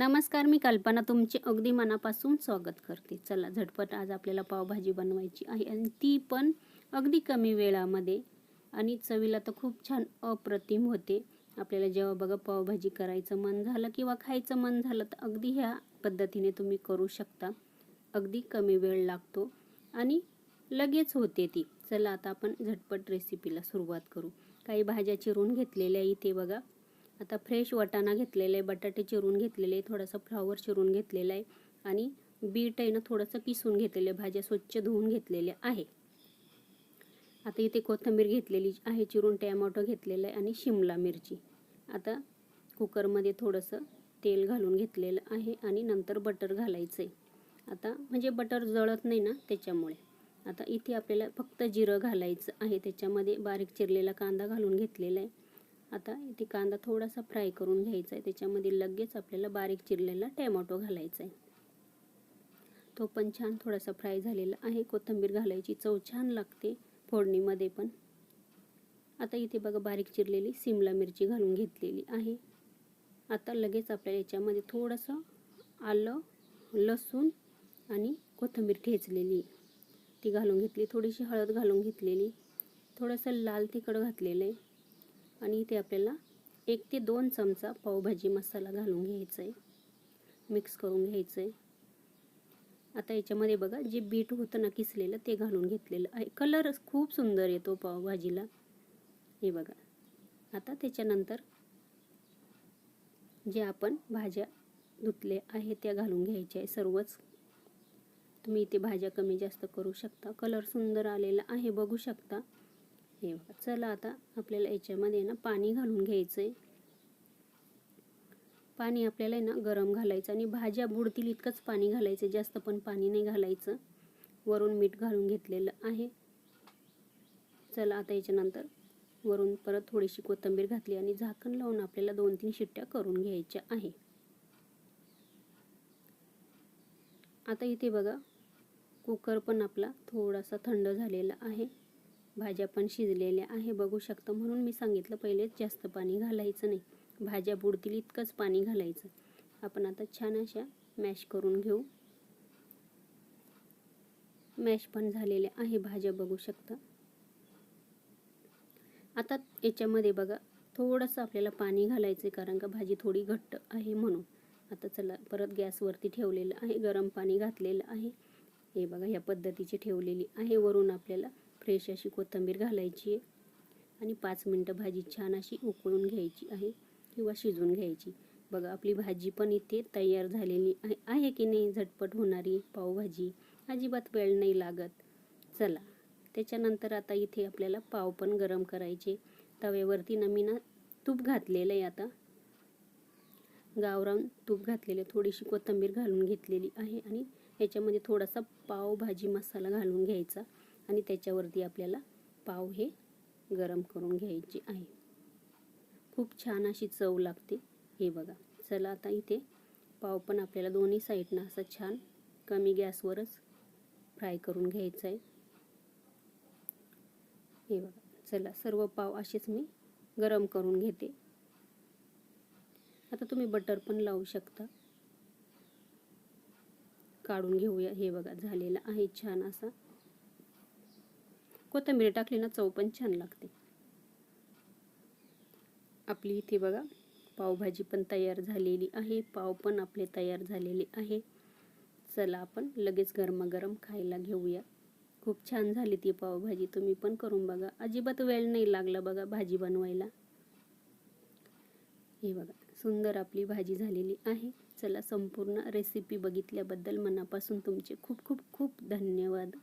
नमस्कार मी कल्पना. तुमचे अगदी मनापासून स्वागत करते. चला झटपट आज आपल्याला पावभाजी बनवायची आहे आणि ती पण अगदी कमी वेळामध्ये आणि चवीला तर खूप छान अप्रतिम होते. आपल्याला जेव्हा बघा पावभाजी करायचं मन झालं किंवा खायचं मन झालं तर अगदी ह्या पद्धतीने तुम्ही करू शकता. अगदी कमी वेळ लागतो आणि लगेच होते ती. चला आता आपण झटपट रेसिपीला सुरुवात करू. काही भाज्या चिरून घेतलेल्या इथे बघा. आता फ्रेश वटाणा घेतलेला आहे बटाटे चिरून घेतलेले आहे थोडासा फ्लॉवर चिरून घेतलेला आहे. आणि बीट आहे ना थोडंसं किसून घेतलेलं आहे. भाज्या स्वच्छ धुवून घेतलेल्या आहे. आता इथे कोथिंबीर घेतलेली आहे चिरून टॅमॅटो घेतलेला आहे आणि शिमला मिरची. आता कुकरमध्ये थोडंसं तेल घालून घेतलेलं आहे आणि नंतर बटर घालायचं आहे आता म्हणजे बटर जळत नाही ना त्याच्यामुळे. आता इथे आपल्याला फक्त जिरं घालायचं आहे. त्याच्यामध्ये बारीक चिरलेला कांदा घालून घेतलेला आहे. आता इथे कांदा थोडासा फ्राय करून घ्यायचा आहे. त्याच्यामध्ये लगेच आपल्याला बारीक चिरलेला टॅमॅटो घालायचा आहे. तो पण छान थोडासा फ्राय झालेला आहे. कोथिंबीर घालायची चव छान लागते फोडणीमध्ये पण. आता इथे बघा बारीक चिरलेली सिमला मिरची घालून घेतलेली आहे. आता लगेच आपल्याला याच्यामध्ये थोडंसं आलं लसूण आणि कोथिंबीर ठेचलेली. ती घालून घेतली. थोडीशी हळद घालून घेतलेली. थोडंसं लाल तिखट घातलेलं आहे. आणि इथे आपल्याला एक ते दोन चमचा पावभाजी मसाला घालून घ्यायचा आहे मिक्स करून घ्यायचं आहे आता याच्यामध्ये बघा जे बीट होतं ना किसलेलं ते घालून घेतलेलं आहे. कलर खूप सुंदर येतो पावभाजीला. हे बघा. आता त्याच्यानंतर जे आपण भाज्या धुतले आहे त्या घालून घ्यायच्या आहे सर्वच. तुम्ही इथे भाज्या कमी जास्त करू शकता. कलर सुंदर आलेला आहे बघू शकता. हे बघा. चला आता आपल्याला याच्यामध्ये ना पाणी घालून घ्यायचं आहे पाणी आपल्याला आहे ना गरम घालायचं आणि भाज्या बुडतील इतकंच पाणी घालायचं जास्त पण पाणी नाही घालायचं. वरून मीठ घालून घेतलेलं आहे. चला आता याच्यानंतर वरून परत थोडीशी कोथिंबीर घातली आणि झाकण लावून आपल्याला दोन तीन शिट्ट्या करून घ्यायच्या आहे. आता इथे बघा कुकर पण आपला थोडासा थंड झालेला आहे. भाज्या पण शिजलेल्या आहे बघू शकता म्हणून मी सांगितलं पहिलेच जास्त पाणी घालायचं नाही. भाज्या बुडतील इतकंच पाणी घालायचं. आपण आता छान अशा मॅश करून घेऊ. मॅश पण झालेल्या आहे भाज्या बघू शकता. आता याच्यामध्ये बघा थोडंसं आपल्याला पाणी घालायचं आहे कारण का भाजी थोडी घट्ट आहे म्हणून. आता चला परत गॅसवरती ठेवलेलं आहे गरम पाणी घातलेलं आहे. हे बघा ह्या पद्धतीची ठेवलेली आहे. वरून आपल्याला फ्रेश अशी कोथिंबीर घालायची आहे आणि पाच मिनटं भाजी छान अशी उकळून घ्यायची आहे किंवा शिजवून घ्यायची. बघा आपली भाजी पण इथे तयार झालेली आहे. की नाही? झटपट होणारी पावभाजी अजिबात वेळ नाही लागत. चला त्याच्यानंतर आता इथे आपल्याला पाव पण गरम करायचे. तव्यावरती ना मी ना तूप घातलेलं आहे आता. गावरान तूप घातलेले थोडीशी कोथिंबीर घालून घेतलेली आहे आणि याच्यामध्ये थोडासा पावभाजी मसाला घालून घ्यायचा. आणि त्याच्यावरती आपल्याला पाव हे गरम करून घ्यायचे आहे. खूप छान अशी चव लागते. हे बघा. चला आता इथे पाव पण आपल्याला दोन्ही साईडनं असं छान कमी गॅसवरच फ्राय करून घ्यायचं आहे. हे बघा. चला सर्व पाव असेच मी गरम करून घेते. आता तुम्ही बटर पण लावू शकता. काढून घेऊया. हे बघा झालेला आहे छान असा कोथिंबीर टाकली ना चव पण छान लागते. आपली इथे बघा पावभाजी पण तयार झालेली आहे. पाव पण आपले तयार झालेले आहे. चला आपण लगेच गरमागरम खायला घेऊया. खूप छान झाली ती पावभाजी. तुम्ही पण करून बघा. अजिबात वेळ नाही लागला बघा भाजी बनवायला. हे बघा सुंदर आपली भाजी झालेली आहे. चला संपूर्ण रेसिपी बघितल्याबद्दल मनापासून तुमचे खूप खूप खूप धन्यवाद.